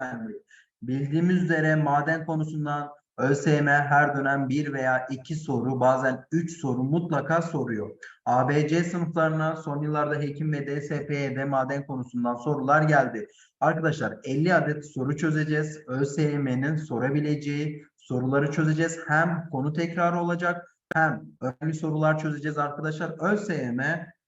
önemli. Bildiğimiz üzere maden konusundan ÖSYM her dönem bir veya iki soru bazen üç soru mutlaka soruyor. ABC sınıflarına son yıllarda hekim ve DSP'ye maden konusundan sorular geldi. Arkadaşlar 50 adet soru çözeceğiz. ÖSYM'nin sorabileceği soruları çözeceğiz. Hem konu tekrarı olacak hem önemli sorular çözeceğiz arkadaşlar. ÖSYM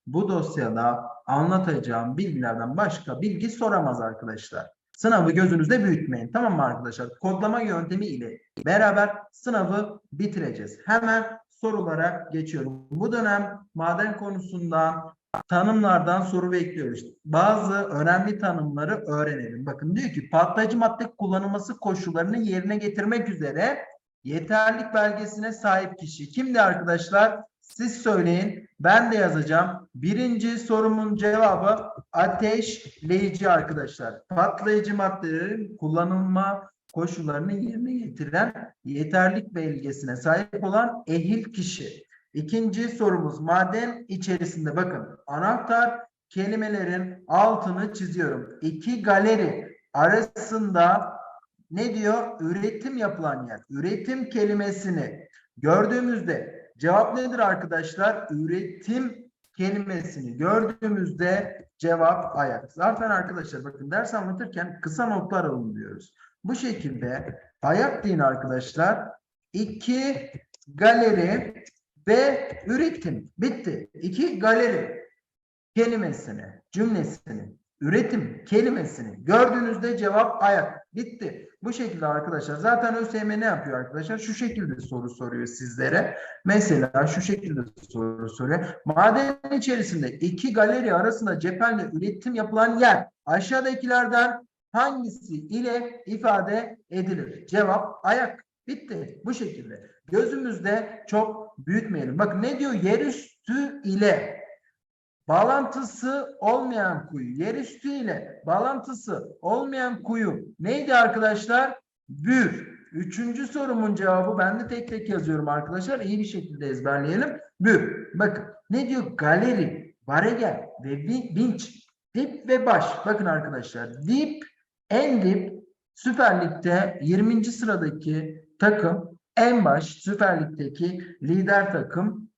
bu dosyada anlatacağım bilgilerden başka bilgi soramaz arkadaşlar. Sınavı gözünüzde büyütmeyin. Tamam mı arkadaşlar? Kodlama yöntemi ile beraber sınavı bitireceğiz. Hemen sorulara geçiyorum. Bu dönem maden konusundan tanımlardan soru bekliyoruz. Bazı önemli tanımları öğrenelim. Bakın diyor ki patlayıcı madde kullanılması koşullarını yerine getirmek üzere yeterlik belgesine sahip kişi. Kimdi arkadaşlar? Siz söyleyin. Ben de yazacağım. Birinci sorumun cevabı ateşleyici arkadaşlar. Patlayıcı maddelerin kullanılma koşullarını yerine getiren yeterlik belgesine sahip olan ehil kişi. İkinci sorumuz maden içerisinde bakın anahtar kelimelerin altını çiziyorum. İki galeri arasında ne diyor? Üretim yapılan yer. Üretim kelimesini gördüğümüzde cevap nedir arkadaşlar? Üretim kelimesini gördüğümüzde cevap ayak. Zaten arkadaşlar bakın ders anlatırken kısa notlar alın diyoruz. Bu şekilde ayak deyin arkadaşlar. İki galeri ve üretim. Bitti. İki galeri kelimesini, cümlesini, üretim kelimesini gördüğünüzde cevap ayak. Bitti. Bu şekilde arkadaşlar. Zaten ÖSYM ne yapıyor arkadaşlar? Şu şekilde soru soruyor sizlere. Mesela şu şekilde soru soruyor. Maden içerisinde iki galeri arasında cephenle üretim yapılan yer aşağıdakilerden hangisi ile ifade edilir? Cevap ayak. Bitti. Bu şekilde. Gözümüzde çok büyütmeyelim. Bakın ne diyor? Yerüstü ile bağlantısı olmayan kuyu. Yerüstü ile bağlantısı olmayan kuyu. Neydi arkadaşlar? Bür. Üçüncü sorumun cevabı ben de tek tek yazıyorum arkadaşlar. İyi bir şekilde ezberleyelim. Bür. Bakın ne diyor? Galeri, baregel ve vi- vinç. Dip ve baş. Bakın arkadaşlar. Dip, en dip Süper Lig'de 20. sıradaki takım en baş Süper Lig'deki lider takım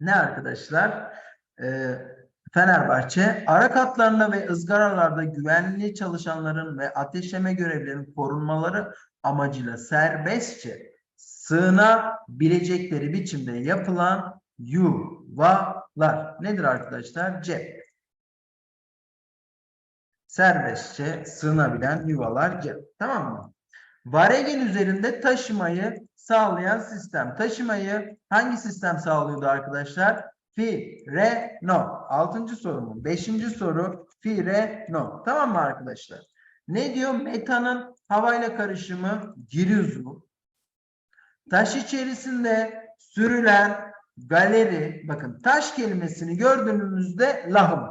ne arkadaşlar? Ee, Fenerbahçe ara katlarında ve ızgaralarda güvenli çalışanların ve ateşleme görevlerinin korunmaları amacıyla serbestçe sığınabilecekleri biçimde yapılan yuvalar. Nedir arkadaşlar? Cep. Serbestçe sığınabilen yuvalar cep. Tamam mı? Varegel üzerinde taşımayı sağlayan sistem. Taşımayı hangi sistem sağlıyordu arkadaşlar? Fi, re, no. Altıncı sorumun. Beşinci soru fi, re, no. Tamam mı arkadaşlar? Ne diyor? Metanın havayla karışımı girizu. Taş içerisinde sürülen galeri. Bakın taş kelimesini gördüğümüzde lahım.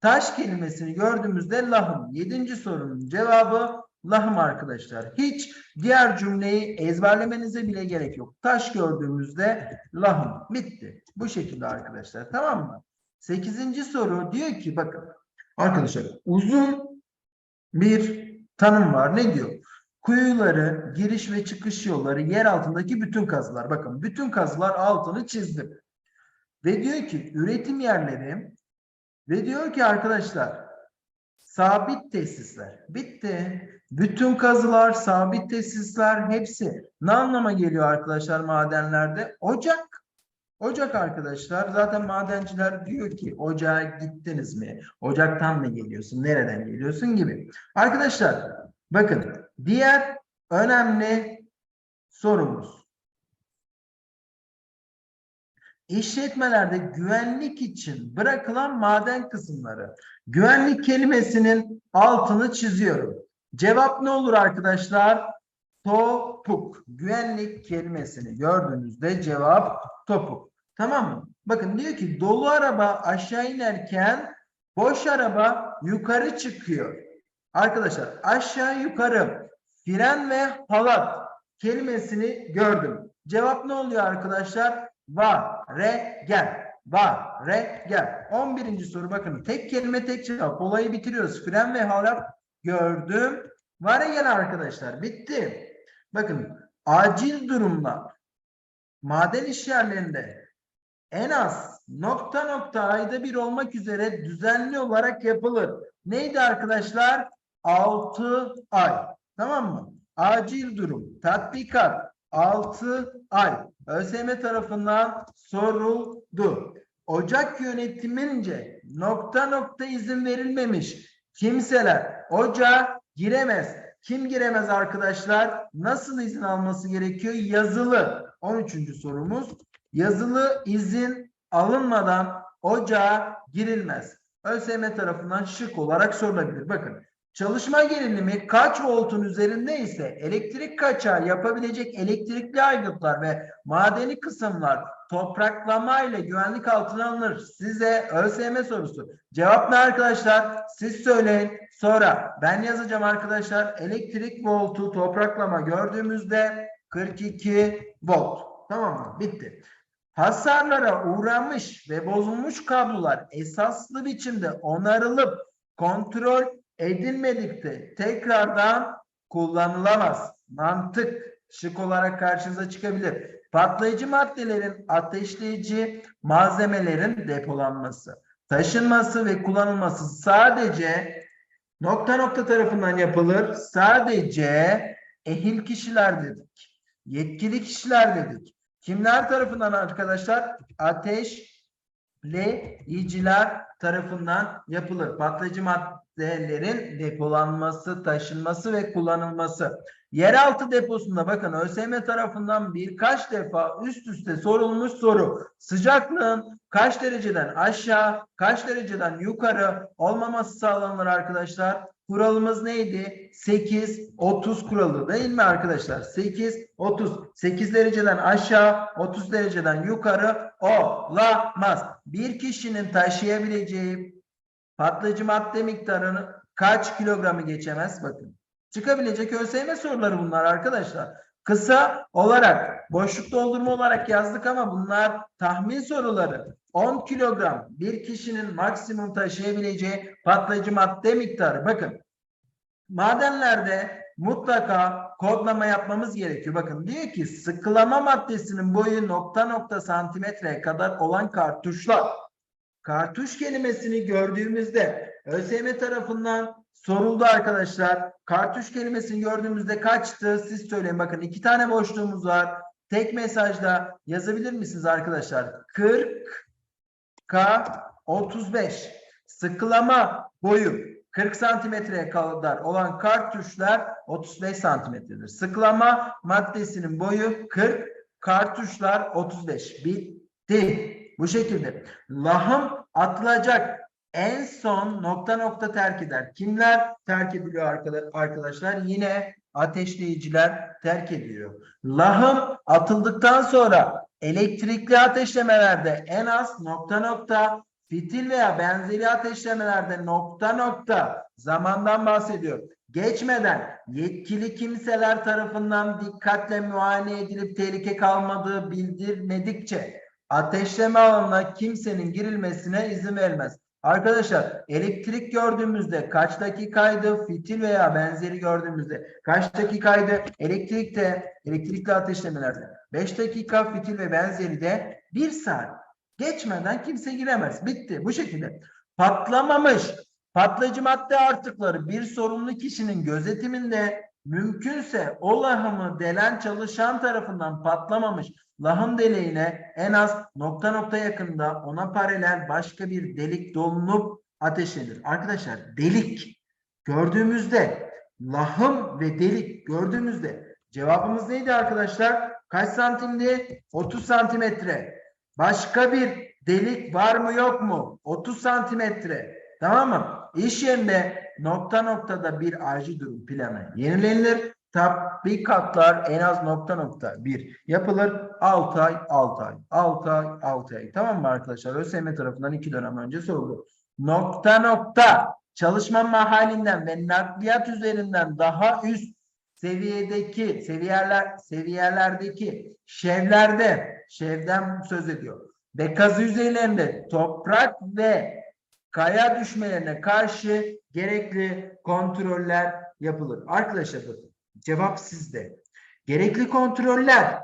Taş kelimesini gördüğümüzde lahım. Yedinci sorunun cevabı lahım arkadaşlar. Hiç diğer cümleyi ezberlemenize bile gerek yok. Taş gördüğümüzde lahım. Bitti. Bu şekilde arkadaşlar. Tamam mı? Sekizinci soru diyor ki bakın arkadaşlar uzun bir tanım var. Ne diyor? Kuyuları, giriş ve çıkış yolları, yer altındaki bütün kazılar. Bakın bütün kazılar altını çizdim. Ve diyor ki üretim yerleri ve diyor ki arkadaşlar sabit tesisler. Bitti. Bütün kazılar, sabit tesisler hepsi ne anlama geliyor arkadaşlar madenlerde? Ocak. Ocak arkadaşlar. Zaten madenciler diyor ki ocağa gittiniz mi? Ocaktan mı geliyorsun? Nereden geliyorsun gibi. Arkadaşlar bakın diğer önemli sorumuz. İşletmelerde güvenlik için bırakılan maden kısımları. Güvenlik kelimesinin altını çiziyorum. Cevap ne olur arkadaşlar? Topuk. Güvenlik kelimesini gördüğünüzde cevap topuk. Tamam mı? Bakın diyor ki dolu araba aşağı inerken boş araba yukarı çıkıyor. Arkadaşlar aşağı yukarı fren ve halat kelimesini gördüm. Cevap ne oluyor arkadaşlar? Va, re, gel. Va, re, gel. 11. soru bakın. Tek kelime tek cevap. Olayı bitiriyoruz. Fren ve halat gördüm. Var gel arkadaşlar bitti. Bakın acil durumlar maden işyerlerinde en az nokta nokta ayda bir olmak üzere düzenli olarak yapılır. Neydi arkadaşlar? 6 ay. Tamam mı? Acil durum, tatbikat 6 ay. ÖSYM tarafından soruldu. Ocak yönetimince nokta nokta izin verilmemiş kimseler ocağa giremez. Kim giremez arkadaşlar? Nasıl izin alması gerekiyor? Yazılı. 13. sorumuz. Yazılı izin alınmadan ocağa girilmez. ÖSYM tarafından şık olarak sorulabilir. Bakın çalışma gerilimi kaç voltun üzerinde ise elektrik kaçağı yapabilecek elektrikli aygıtlar ve madeni kısımlar topraklama ile güvenlik altına alınır. Size ÖSYM sorusu. Cevap ne arkadaşlar? Siz söyleyin. Sonra ben yazacağım arkadaşlar. Elektrik voltu topraklama gördüğümüzde 42 volt. Tamam mı? Bitti. Hasarlara uğramış ve bozulmuş kablolar esaslı biçimde onarılıp kontrol edilmedikçe tekrardan kullanılamaz. Mantık şık olarak karşınıza çıkabilir. Patlayıcı maddelerin ateşleyici malzemelerin depolanması, taşınması ve kullanılması sadece nokta nokta tarafından yapılır. Sadece ehil kişiler dedik. Yetkili kişiler dedik. Kimler tarafından arkadaşlar? Ateşleyiciler tarafından yapılır. Patlayıcı maddelerin depolanması, taşınması ve kullanılması. Yeraltı deposunda bakın ÖSYM tarafından birkaç defa üst üste sorulmuş soru. Sıcaklığın kaç dereceden aşağı, kaç dereceden yukarı olmaması sağlanır arkadaşlar? Kuralımız neydi? 8 30 kuralı değil mi arkadaşlar? 8 30 8 dereceden aşağı 30 dereceden yukarı olamaz. Bir kişinin taşıyabileceği patlayıcı madde miktarını kaç kilogramı geçemez? Bakın. Çıkabilecek ÖSYM soruları bunlar arkadaşlar. Kısa olarak boşluk doldurma olarak yazdık ama bunlar tahmin soruları. 10 kilogram bir kişinin maksimum taşıyabileceği patlayıcı madde miktarı. Bakın madenlerde mutlaka kodlama yapmamız gerekiyor. Bakın diyor ki sıkılama maddesinin boyu nokta nokta santimetreye kadar olan kartuşlar. Kartuş kelimesini gördüğümüzde ÖSYM tarafından soruldu arkadaşlar. Kartuş kelimesini gördüğümüzde kaçtı? Siz söyleyin. Bakın iki tane boşluğumuz var. Tek mesajda yazabilir misiniz arkadaşlar? 40 K 35. Sıkılama boyu 40 santimetreye kadar olan kartuşlar 35 santimetredir. Sıklama maddesinin boyu 40, kartuşlar 35. Bitti. Bu şekilde. Lahım atılacak en son nokta nokta terk eder. Kimler terk ediliyor arkadaşlar? Yine ateşleyiciler terk ediyor. Lahım atıldıktan sonra elektrikli ateşlemelerde en az nokta nokta fitil veya benzeri ateşlemelerde nokta nokta zamandan bahsediyor. Geçmeden yetkili kimseler tarafından dikkatle muayene edilip tehlike kalmadığı bildirmedikçe ateşleme alanına kimsenin girilmesine izin verilmez. Arkadaşlar elektrik gördüğümüzde kaç dakikaydı? Fitil veya benzeri gördüğümüzde kaç dakikaydı? Elektrikte, elektrikli ateşlemelerde 5 dakika, fitil ve benzeri de 1 saat. Geçmeden kimse giremez. Bitti. Bu şekilde. Patlamamış patlayıcı madde artıkları bir sorumlu kişinin gözetiminde mümkünse o lahımı delen çalışan tarafından patlamamış lahım deliğine en az nokta nokta yakında ona paralel başka bir delik dolunup ateşlenir. Arkadaşlar delik gördüğümüzde lahım ve delik gördüğümüzde cevabımız neydi arkadaşlar? Kaç santimdi? 30 santimetre. Başka bir delik var mı yok mu? 30 santimetre. Tamam mı? İş yerinde nokta noktada bir acil durum planı yenilenilir. Tatbikatlar en az nokta nokta bir yapılır. 6 ay 6 ay 6 ay 6 ay. Tamam mı arkadaşlar? ÖSYM tarafından iki dönem önce soruldu. Nokta nokta çalışma mahallinden ve nakliyat üzerinden daha üst seviyedeki seviyeler seviyelerdeki şevlerde şevden söz ediyor. Ve kazı yüzeylerinde toprak ve kaya düşmelerine karşı gerekli kontroller yapılır. Arkadaşlar bakın cevap sizde. Gerekli kontroller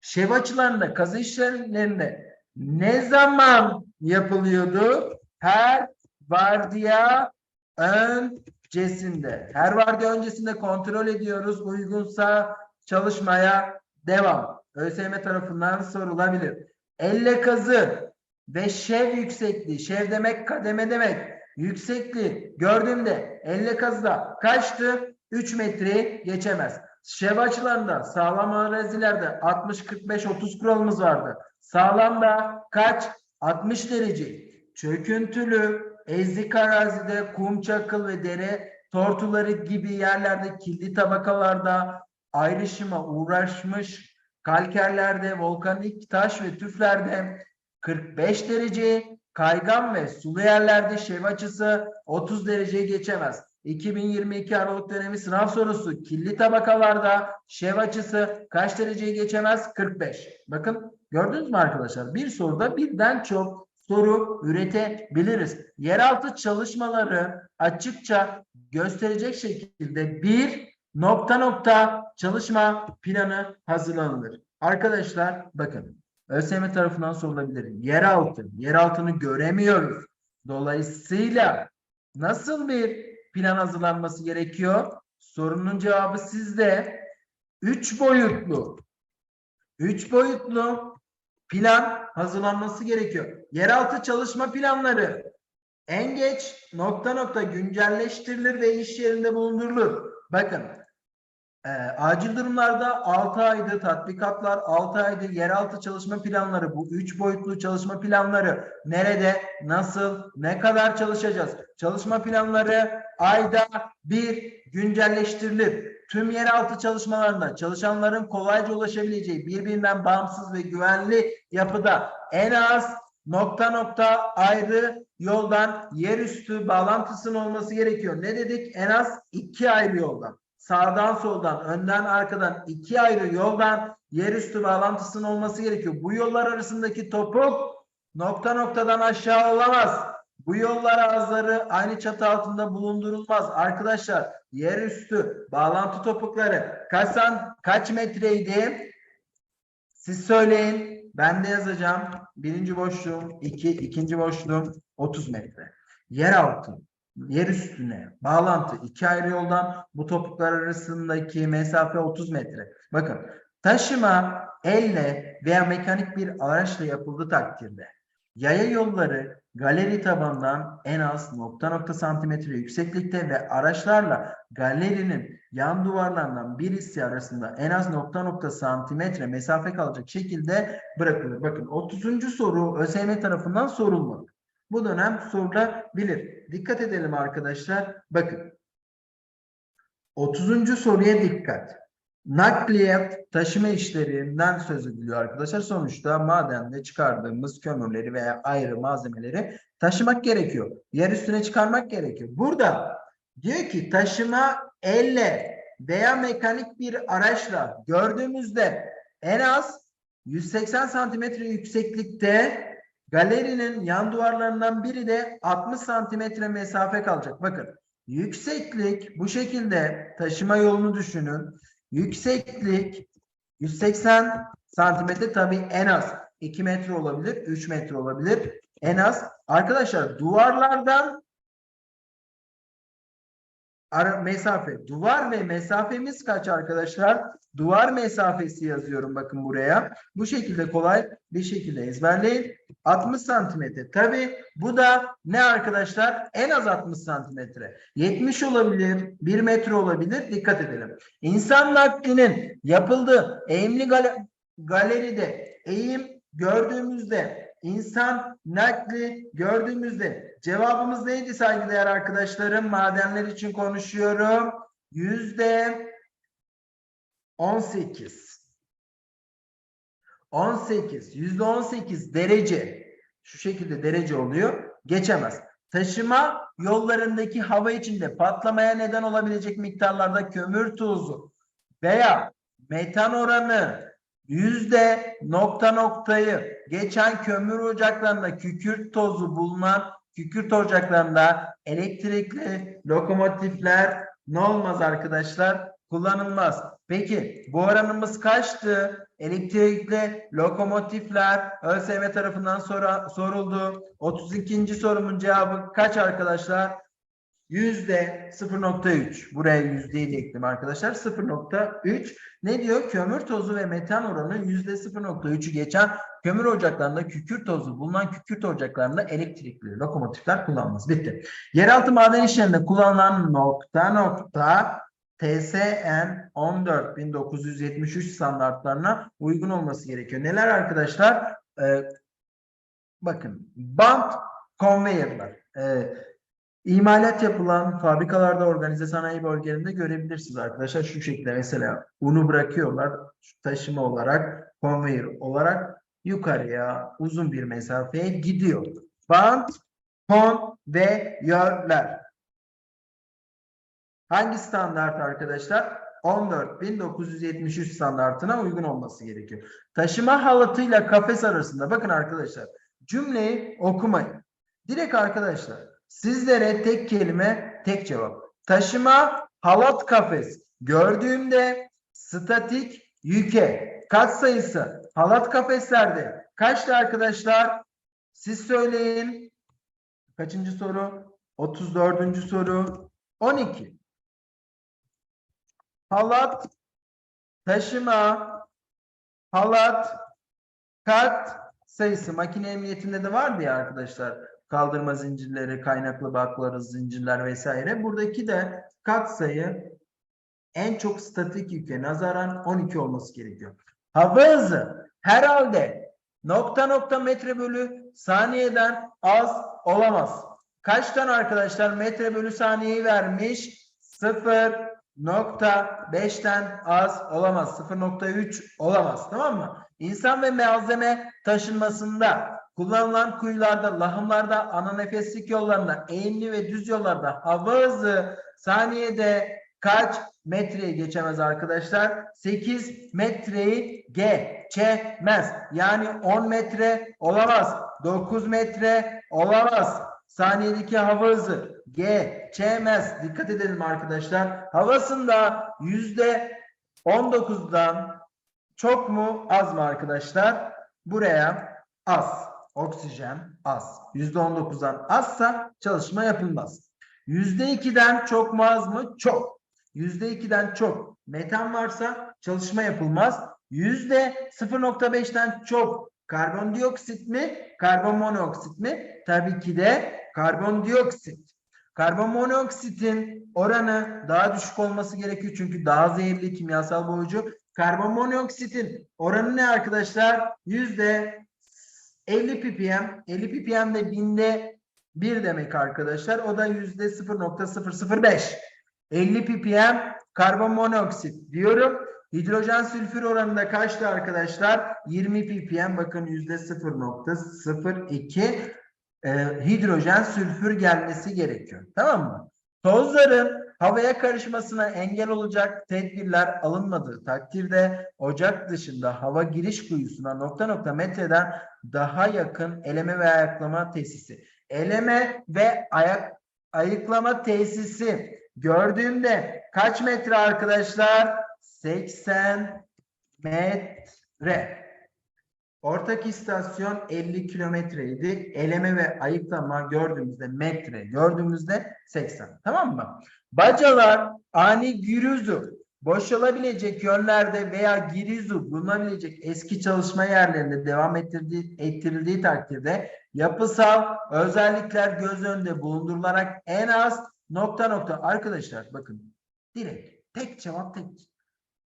şev açılarında kazı işlemlerinde ne zaman yapılıyordu? Her vardiya öncesinde. Her vardiya öncesinde kontrol ediyoruz. Uygunsa çalışmaya devam. ÖSYM tarafından sorulabilir. Elle kazı ve şev yüksekliği. Şev demek kademe demek. Yüksekliği gördüğümde elle kazıda kaçtı? 3 metreyi geçemez. Şev açılarında sağlam arazilerde 60-45-30 kuralımız vardı. Sağlamda kaç? 60 derece. Çöküntülü, ezik arazide kum, çakıl ve dere tortuları gibi yerlerde kilitli tabakalarda ayrışıma uğraşmış kalkerlerde, volkanik taş ve tüflerde 45 derece, kaygan ve sulu yerlerde şev açısı 30 dereceye geçemez. 2022 Aralık dönemi sınav sorusu kirli tabakalarda şev açısı kaç dereceye geçemez? 45. Bakın gördünüz mü arkadaşlar? Bir soruda birden çok soru üretebiliriz. Yeraltı çalışmaları açıkça gösterecek şekilde bir nokta nokta çalışma planı hazırlanılır. Arkadaşlar bakın ÖSYM tarafından sorulabilir. Yeraltı, yeraltını göremiyoruz. Dolayısıyla nasıl bir plan hazırlanması gerekiyor? Sorunun cevabı sizde. Üç boyutlu. Üç boyutlu plan hazırlanması gerekiyor. Yeraltı çalışma planları en geç nokta nokta güncelleştirilir ve iş yerinde bulundurulur. Bakın e, acil durumlarda 6 aydır tatbikatlar, 6 aydır yeraltı çalışma planları, bu 3 boyutlu çalışma planları nerede, nasıl, ne kadar çalışacağız? Çalışma planları ayda bir güncelleştirilir. Tüm yeraltı çalışmalarında çalışanların kolayca ulaşabileceği birbirinden bağımsız ve güvenli yapıda en az nokta nokta ayrı yoldan yerüstü bağlantısının olması gerekiyor. Ne dedik? En az iki ayrı yoldan. Sağdan soldan, önden arkadan iki ayrı yoldan yerüstü bağlantısının olması gerekiyor. Bu yollar arasındaki topuk nokta noktadan aşağı olamaz. Bu yollar ağızları aynı çatı altında bulundurulmaz. Arkadaşlar yerüstü bağlantı topukları kaç, san, kaç metreydi? Siz söyleyin. Ben de yazacağım. Birinci boşluğum, iki, ikinci boşluğum 30 metre. Yeraltı, yer üstüne bağlantı iki ayrı yoldan bu topuklar arasındaki mesafe 30 metre. Bakın taşıma elle veya mekanik bir araçla yapıldığı takdirde yaya yolları galeri tabandan en az nokta nokta santimetre yükseklikte ve araçlarla galerinin yan duvarlarından birisi arasında en az nokta nokta santimetre mesafe kalacak şekilde bırakılır. Bakın 30. soru ÖSYM tarafından sorulmalı. Bu dönem sorulabilir. Dikkat edelim arkadaşlar. Bakın. 30. soruya dikkat. Nakliyat taşıma işlerinden söz ediliyor arkadaşlar. Sonuçta madende çıkardığımız kömürleri veya ayrı malzemeleri taşımak gerekiyor. Yer üstüne çıkarmak gerekiyor. Burada diyor ki taşıma elle veya mekanik bir araçla gördüğümüzde en az 180 santimetre yükseklikte galerinin yan duvarlarından biri de 60 santimetre mesafe kalacak. Bakın yükseklik bu şekilde taşıma yolunu düşünün. Yükseklik 180 santimetre tabii en az 2 metre olabilir, 3 metre olabilir. En az. Arkadaşlar duvarlardan ara mesafe. Duvar ve mesafemiz kaç arkadaşlar? Duvar mesafesi yazıyorum bakın buraya. Bu şekilde kolay bir şekilde ezberleyin. 60 santimetre. Tabi bu da ne arkadaşlar? En az 60 santimetre. 70 olabilir, 1 metre olabilir. Dikkat edelim. İnsan naklinin yapıldığı eğimli gal galeride eğim gördüğümüzde insan nakli gördüğümüzde cevabımız neydi saygıdeğer arkadaşlarım? Madenler için konuşuyorum. Yüzde 18. 18. Yüzde 18 derece. Şu şekilde derece oluyor. Geçemez. Taşıma yollarındaki hava içinde patlamaya neden olabilecek miktarlarda kömür tuzu veya metan oranı yüzde nokta noktayı geçen kömür ocaklarında kükürt tozu bulunan kükürt ocaklarında elektrikli lokomotifler ne olmaz arkadaşlar? Kullanılmaz. Peki bu oranımız kaçtı? Elektrikli lokomotifler ÖSYM tarafından sora- soruldu. 32. sorumun cevabı kaç arkadaşlar? Yüzde 0.3. Buraya yüzdeyi de arkadaşlar. 0.3. Ne diyor? Kömür tozu ve metan oranı yüzde 0.3'ü geçen kömür ocaklarında kükürt tozu bulunan kükürt ocaklarında elektrikli lokomotifler kullanılmaz. Bitti. Yeraltı maden işlerinde kullanılan nokta nokta TSN 14973 standartlarına uygun olması gerekiyor. Neler arkadaşlar? Ee, bakın bant conveyor'lar. Ee, İmalat yapılan fabrikalarda organize sanayi bölgelerinde görebilirsiniz arkadaşlar. Şu şekilde mesela unu bırakıyorlar taşıma olarak, conveyor olarak yukarıya uzun bir mesafeye gidiyor. Bant, kon ve yörler. Hangi standart arkadaşlar? 14973 standartına uygun olması gerekiyor. Taşıma halatıyla kafes arasında bakın arkadaşlar cümleyi okumayın. Direkt arkadaşlar sizlere tek kelime tek cevap. Taşıma halat kafes gördüğümde statik yüke kat sayısı halat kafeslerde kaçtı arkadaşlar? Siz söyleyin. Kaçıncı soru? 34. soru. 12. Halat taşıma halat kat sayısı makine emniyetinde de vardı ya arkadaşlar. Kaldırma zincirleri, kaynaklı bakları, zincirler vesaire. Buradaki de kat sayı en çok statik yüke nazaran 12 olması gerekiyor. Hava hızı herhalde nokta nokta metre bölü saniyeden az olamaz. Kaçtan arkadaşlar metre bölü saniyeyi vermiş? 0.5'ten az olamaz. 0.3 olamaz. Tamam mı? İnsan ve malzeme taşınmasında kullanılan kuyularda, lahımlarda, ana nefeslik yollarında, eğimli ve düz yollarda hava hızı saniyede kaç metreye geçemez arkadaşlar? 8 metreyi geçemez. Yani 10 metre olamaz. 9 metre olamaz. Saniyedeki hava hızı geçemez. Dikkat edelim arkadaşlar. Havasında yüzde 19'dan çok mu az mı arkadaşlar? Buraya az. Oksijen az. Yüzde 19'dan azsa çalışma yapılmaz. Yüzde 2'den çok mu az mı? Çok. Yüzde 2'den çok. Metan varsa çalışma yapılmaz. Yüzde 0.5'ten çok. Karbondioksit mi? Karbon monoksit mi? Tabii ki de karbondioksit. Karbon monoksitin oranı daha düşük olması gerekiyor çünkü daha zehirli kimyasal boyucu. Karbon monoksitin oranı ne arkadaşlar? Yüzde 50 ppm. 50 ppm de binde bir demek arkadaşlar. O da yüzde 0.005. 50 ppm karbon monoksit diyorum. Hidrojen sülfür oranında kaçtı arkadaşlar? 20 ppm bakın yüzde 0.02 e, hidrojen sülfür gelmesi gerekiyor. Tamam mı? Tozların havaya karışmasına engel olacak tedbirler alınmadığı takdirde ocak dışında hava giriş kuyusuna nokta nokta metreden daha yakın eleme ve ayaklama tesisi. Eleme ve ayak ayıklama tesisi gördüğümde kaç metre arkadaşlar? 80 metre. Ortak istasyon 50 kilometreydi. Eleme ve ayıklama gördüğümüzde metre, gördüğümüzde 80. Tamam mı? Bacalar ani gürüzü boşalabilecek yönlerde veya girizu bulunabilecek eski çalışma yerlerinde devam ettirdiği, ettirildiği takdirde yapısal özellikler göz önünde bulundurularak en az nokta nokta arkadaşlar bakın direkt tek cevap tek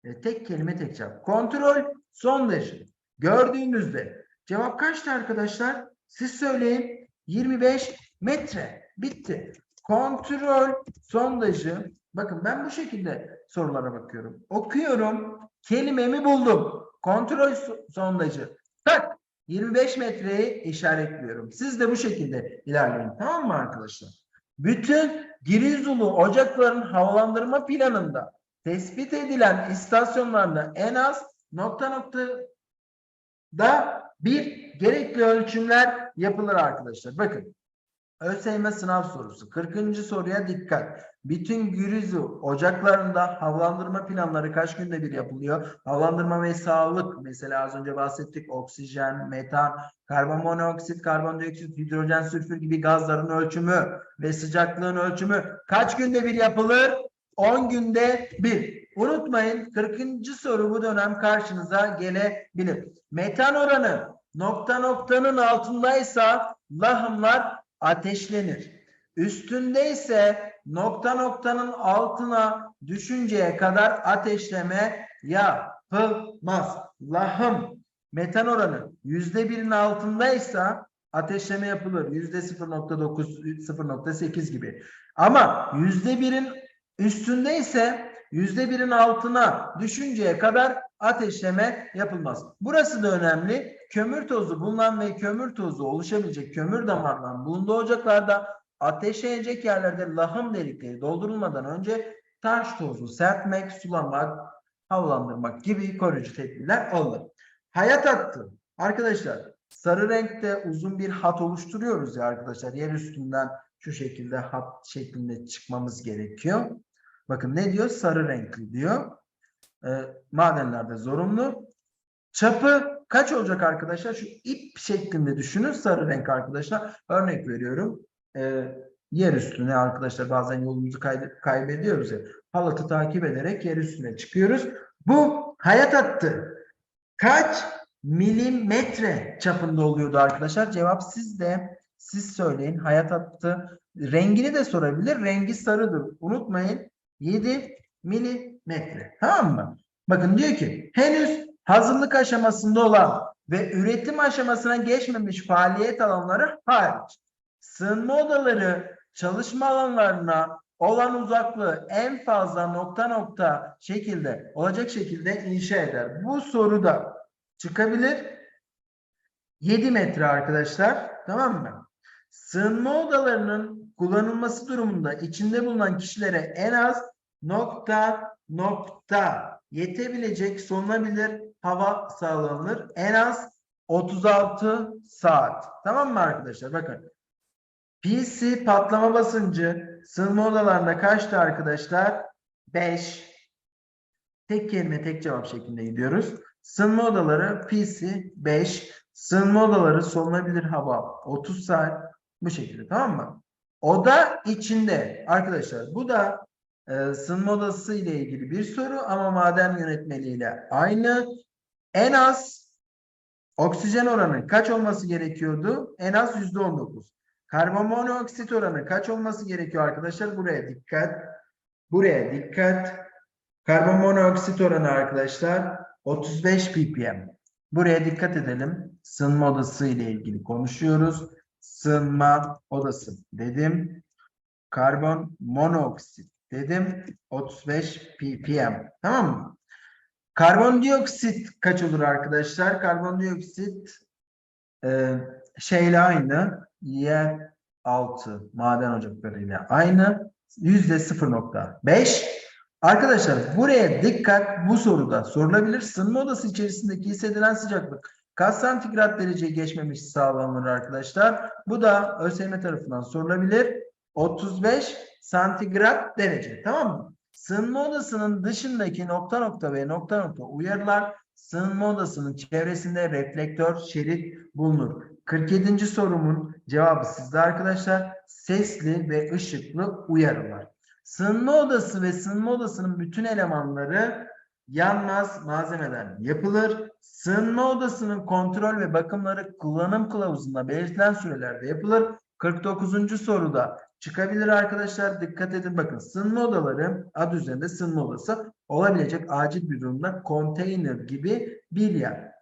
e, tek kelime tek cevap. Kontrol sondajı. Gördüğünüzde cevap kaçtı arkadaşlar? Siz söyleyin. 25 metre. Bitti. Kontrol sondajı. Bakın ben bu şekilde sorulara bakıyorum. Okuyorum. Kelimemi buldum. Kontrol so- sondajı. Tak. 25 metreyi işaretliyorum. Siz de bu şekilde ilerleyin. Tamam mı arkadaşlar? Bütün Girizulu ocakların havalandırma planında tespit edilen istasyonlarda en az nokta nokta da bir gerekli ölçümler yapılır arkadaşlar. Bakın ÖSYM sınav sorusu 40. soruya dikkat. Bütün gürüzü ocaklarında havalandırma planları kaç günde bir yapılıyor? Havalandırma ve sağlık mesela az önce bahsettik oksijen, metan, karbon monoksit, karbondioksit, hidrojen, sülfür gibi gazların ölçümü ve sıcaklığın ölçümü kaç günde bir yapılır? 10 günde bir. Unutmayın 40. soru bu dönem karşınıza gelebilir. Metan oranı nokta noktanın altındaysa lahımlar ateşlenir. Üstündeyse nokta noktanın altına düşünceye kadar ateşleme yapılmaz. Lahım metan oranı yüzde birin altındaysa ateşleme yapılır. Yüzde 0.9, 0.8 gibi. Ama yüzde birin üstündeyse yüzde birin altına düşünceye kadar ateşleme yapılmaz. Burası da önemli. Kömür tozu bulunan ve kömür tozu oluşabilecek kömür damarlarının bulunduğu ocaklarda ateşlenecek yerlerde lahım delikleri doldurulmadan önce taş tozu serpmek, sulamak, havalandırmak gibi koruyucu tedbirler alınır. Hayat hattı. Arkadaşlar sarı renkte uzun bir hat oluşturuyoruz ya arkadaşlar. Yer üstünden şu şekilde hat şeklinde çıkmamız gerekiyor. Bakın ne diyor? Sarı renkli diyor. E, madenlerde zorunlu. Çapı kaç olacak arkadaşlar? Şu ip şeklinde düşünün. Sarı renk arkadaşlar. Örnek veriyorum. E, yer üstüne arkadaşlar bazen yolumuzu kay- kaybediyoruz ya. Halatı takip ederek yer üstüne çıkıyoruz. Bu hayat hattı. Kaç milimetre çapında oluyordu arkadaşlar? Cevap sizde. Siz söyleyin. Hayat hattı. Rengini de sorabilir. Rengi sarıdır. Unutmayın. 7 milimetre. Tamam mı? Bakın diyor ki henüz hazırlık aşamasında olan ve üretim aşamasına geçmemiş faaliyet alanları hariç. Sığınma odaları çalışma alanlarına olan uzaklığı en fazla nokta nokta şekilde olacak şekilde inşa eder. Bu soruda çıkabilir. 7 metre arkadaşlar. Tamam mı? Sığınma odalarının kullanılması durumunda içinde bulunan kişilere en az nokta nokta yetebilecek sonlanabilir hava sağlanır. En az 36 saat. Tamam mı arkadaşlar? Bakın. PC patlama basıncı sığınma odalarında kaçtı arkadaşlar? 5. Tek kelime tek cevap şeklinde gidiyoruz. Sığınma odaları PC 5. Sığınma odaları solunabilir hava 30 saat. Bu şekilde tamam mı? Oda içinde arkadaşlar bu da e, sığınma odası ile ilgili bir soru ama maden yönetmeliğiyle aynı. En az oksijen oranı kaç olması gerekiyordu? En az yüzde on dokuz. Karbon monoksit oranı kaç olması gerekiyor arkadaşlar? Buraya dikkat. Buraya dikkat. Karbon monoksit oranı arkadaşlar 35 ppm. Buraya dikkat edelim. Sığınma odası ile ilgili konuşuyoruz. Sığınma odası dedim. Karbon monoksit dedim. 35 ppm. Tamam mı? Karbondioksit kaç olur arkadaşlar? Karbondioksit e, şeyle aynı. Yer altı maden ocaklarıyla aynı. Yüzde 0.5. Arkadaşlar buraya dikkat bu soruda sorulabilir. Sınma odası içerisindeki hissedilen sıcaklık kaç santigrat dereceye geçmemiş sağlanır arkadaşlar. Bu da ÖSYM tarafından sorulabilir. 35 santigrat derece. Tamam mı? Sığınma odasının dışındaki nokta nokta ve nokta nokta uyarılar sığınma odasının çevresinde reflektör şerit bulunur. 47. sorumun cevabı sizde arkadaşlar. Sesli ve ışıklı uyarılar. Sığınma odası ve sığınma odasının bütün elemanları yanmaz malzemeden yapılır. Sığınma odasının kontrol ve bakımları kullanım kılavuzunda belirtilen sürelerde yapılır. 49. soruda çıkabilir arkadaşlar. Dikkat edin bakın. Sığınma odaları adı üzerinde sığınma odası olabilecek acil bir durumda konteyner gibi bir yer.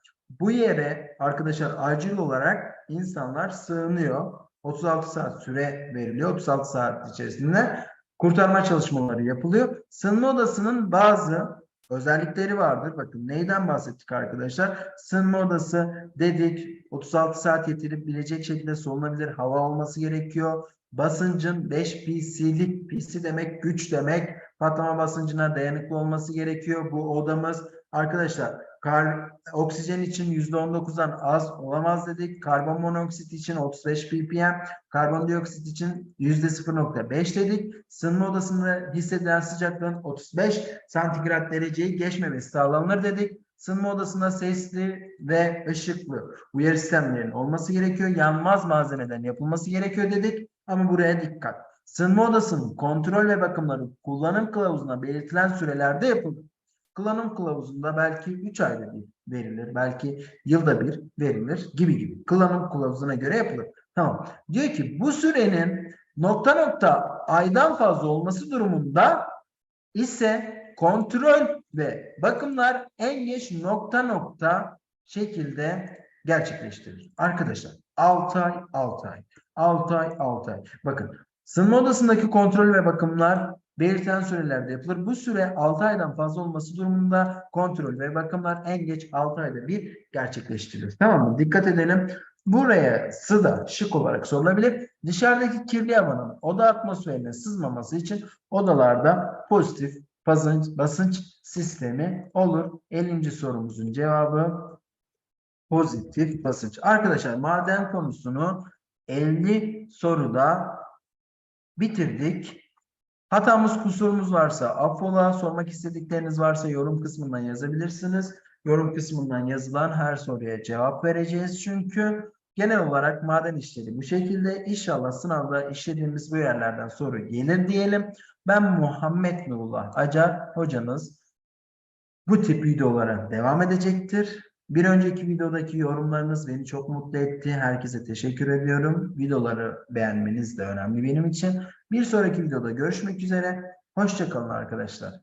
Bu yere arkadaşlar acil olarak insanlar sığınıyor. 36 saat süre veriliyor. 36 saat içerisinde kurtarma çalışmaları yapılıyor. Sığınma odasının bazı özellikleri vardır. Bakın neyden bahsettik arkadaşlar? Sığınma odası dedik 36 saat yetirilebilecek şekilde solunabilir hava olması gerekiyor. Basıncın 5 PC'lik PC demek güç demek patlama basıncına dayanıklı olması gerekiyor. Bu odamız arkadaşlar kar, oksijen için %19'dan az olamaz dedik. Karbon monoksit için 35 ppm, karbondioksit için %0.5 dedik. Sınma odasında hissedilen sıcaklığın 35 santigrat dereceyi geçmemesi sağlanır dedik. Sınma odasında sesli ve ışıklı uyarı sistemlerinin olması gerekiyor. Yanmaz malzemeden yapılması gerekiyor dedik. Ama buraya dikkat. Sınma odasının kontrol ve bakımları kullanım kılavuzuna belirtilen sürelerde yapılır. Kullanım kılavuzunda belki 3 ayda bir verilir. Belki yılda bir verilir gibi gibi. Kullanım kılavuzuna göre yapılır. Tamam. Diyor ki bu sürenin nokta nokta aydan fazla olması durumunda ise kontrol ve bakımlar en geç nokta nokta şekilde gerçekleştirilir. Arkadaşlar 6 ay 6 ay 6 ay 6 ay. Bakın sınma odasındaki kontrol ve bakımlar belirtilen sürelerde yapılır. Bu süre 6 aydan fazla olması durumunda kontrol ve bakımlar en geç 6 ayda bir gerçekleştirilir. Tamam mı? Dikkat edelim. Buraya sıda şık olarak sorulabilir. Dışarıdaki kirli havanın oda atmosferine sızmaması için odalarda pozitif basınç, basınç sistemi olur. 50. sorumuzun cevabı pozitif basınç. Arkadaşlar maden konusunu 50 soruda bitirdik. Hatamız kusurumuz varsa affola, sormak istedikleriniz varsa yorum kısmından yazabilirsiniz. Yorum kısmından yazılan her soruya cevap vereceğiz çünkü genel olarak maden işleri bu şekilde. İnşallah sınavda işlediğimiz bu yerlerden soru gelir diyelim. Ben Muhammed Nurullah Acar hocanız. Bu tip videolara devam edecektir. Bir önceki videodaki yorumlarınız beni çok mutlu etti. Herkese teşekkür ediyorum. Videoları beğenmeniz de önemli benim için. Bir sonraki videoda görüşmek üzere. Hoşçakalın arkadaşlar.